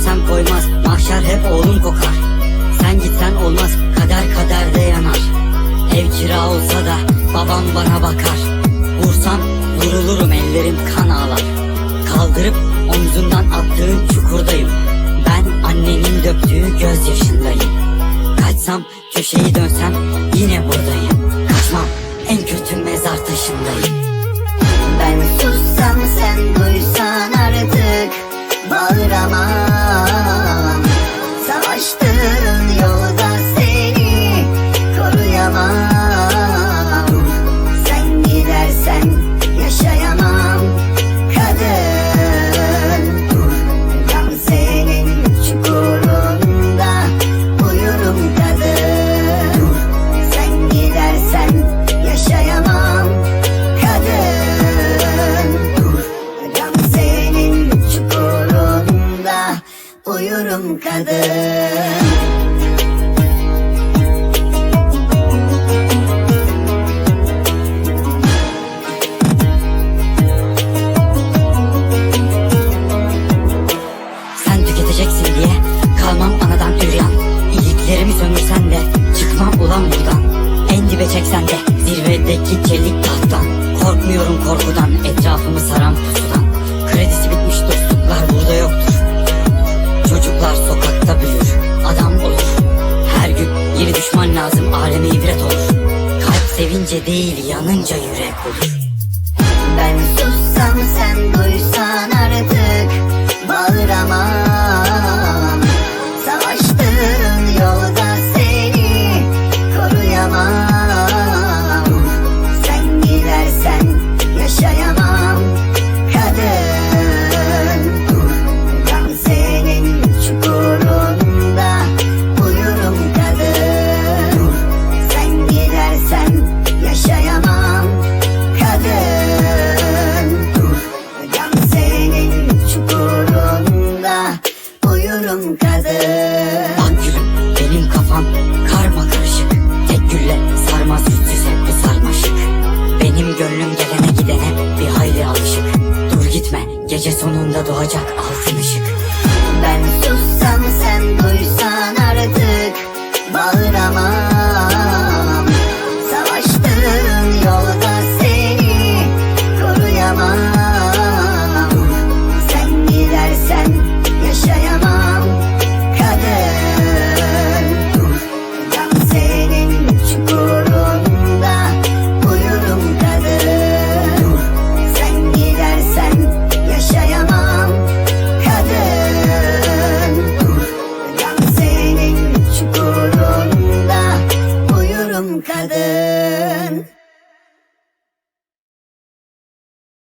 koymaz. Mahşer hep oğlum kokar. Sen gitsen olmaz kader kaderde yanar. Ev kira olsa da babam bana bakar. Vursam vurulurum ellerim kan ağlar. Kaldırıp omzundan attığın çukurdayım. Ben annenin döktüğü gözyaşındayım. Kaçsam köşeyi dönsem yine buradayım. Kaçmam en kötü mezar taşındayım. Ben sussam sen duysan artık Bağıramam Sen tüketeceksin diye kalmam anadan üryan İyiliklerimi sömürsen de çıkmam ulan buradan. En dibe çeksen de zirvedeki çelik tahttan Korkmuyorum korkudan etrafımı saran pusudan. Kredisi bitmiş düşman lazım aleme ibret olur. Kalp sevince değil yanınca yürek olur. Ben etme Gece sonunda doğacak altın ışık. Ben sussam sen duy